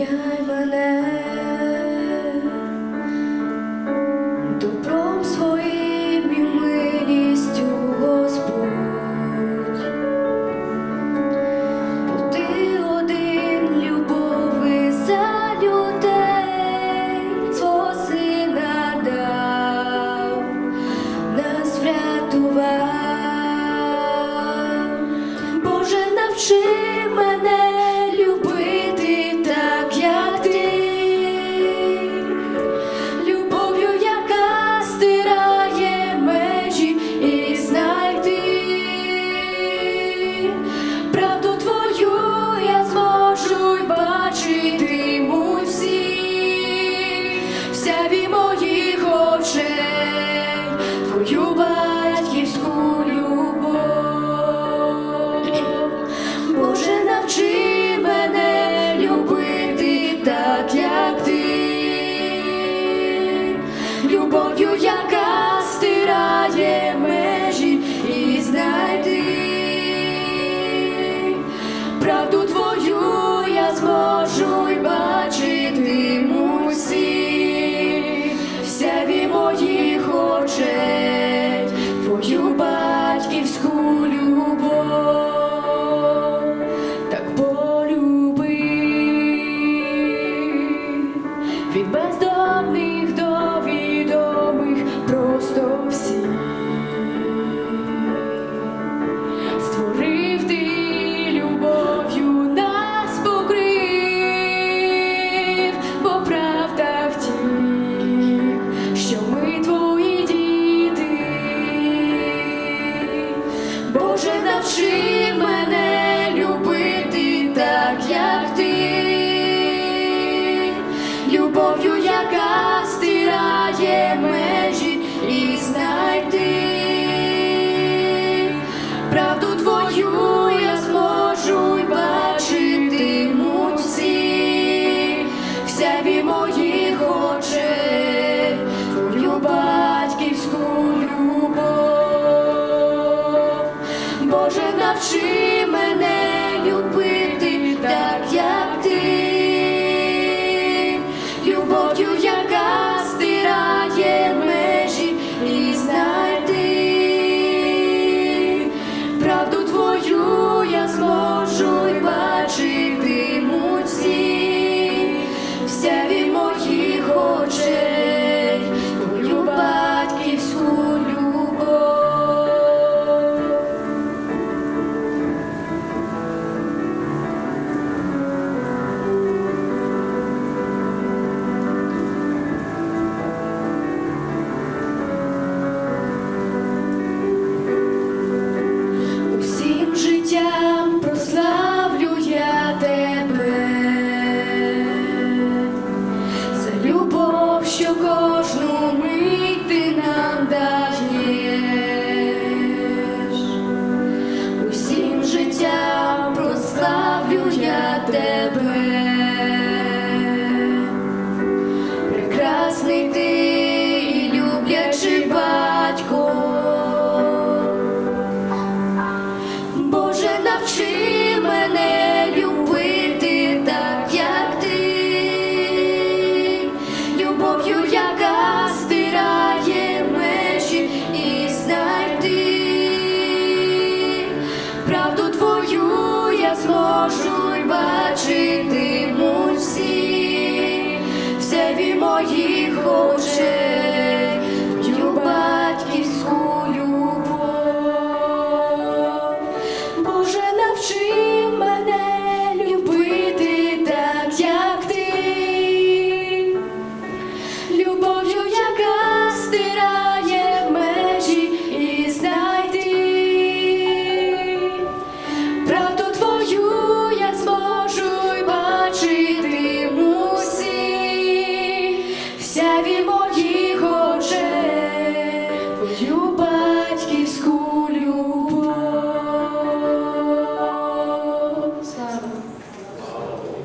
обняй мене добром своїм і милістю, Господь, бо ти один любови за людей свого сина дав, нас врятував, Боже навчи мене. любов'ю, яка стирає межі і знайти правду твою я зможу. й бачити. навчи мене любити так, як ти, любов'ю, яка стирає межі і знайти. ti. любов'ю, яка стирає межі і знайти правду твою я зможу й бачитимуть всі в себе моїх очей.